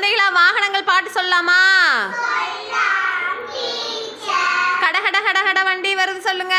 குழந்தைகளா வாகனங்கள் பாட்டு சொல்லலாமா? கட கட கட கட வண்டி வருது சொல்லுங்க.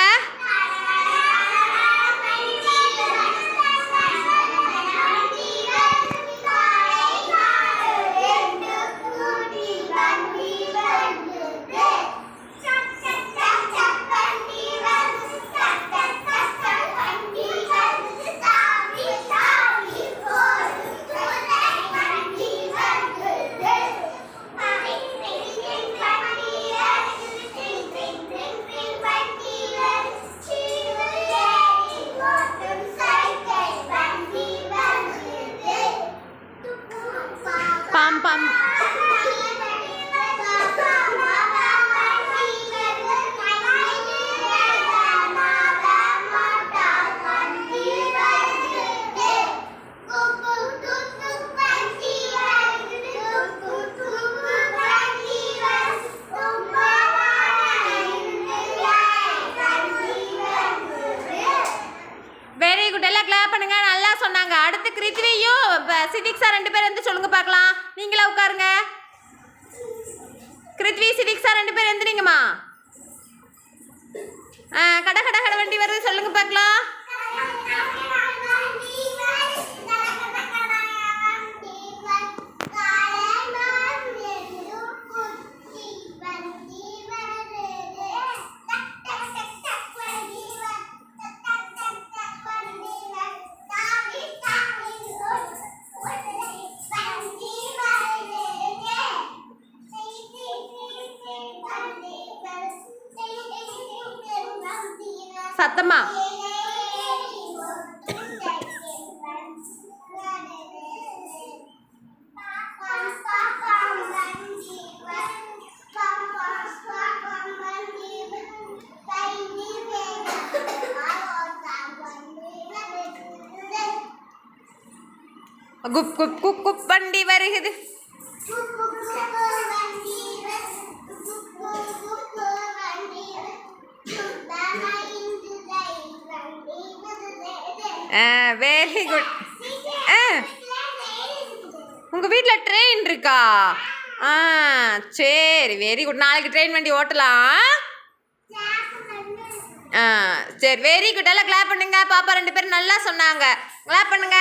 Pam pam. வெரி குட் எல்லாம் கிளாப் பண்ணுங்க. நல்லா சொன்னாங்க. அடுத்து கிருத்வியும் சிதிக் ரெண்டு பேரும் வந்து சொல்லுங்க பார்க்கலாம். உட்காருங்க கிருத்வி சிதிக் சார் ரெண்டு பேரும் எந்திரிங்கம்மா. கடை கட கட கட வண்டி வருது சொல்லுங்க பார்க்கலாம். સાતમા गुप गुप गुप गुप बंडी बारी வெரி குட் ஆ உங்கள் வீட்டில் ட்ரெயின் இருக்கா? ஆ சரி வெரி குட் நாளைக்கு ட்ரெயின் வண்டி ஓட்டலாம். ஆ சரி வெரி குட் எல்லாம் கிளாப் பண்ணுங்க. பாப்பா ரெண்டு பேரும் நல்லா சொன்னாங்க. கிளாப் பண்ணுங்க.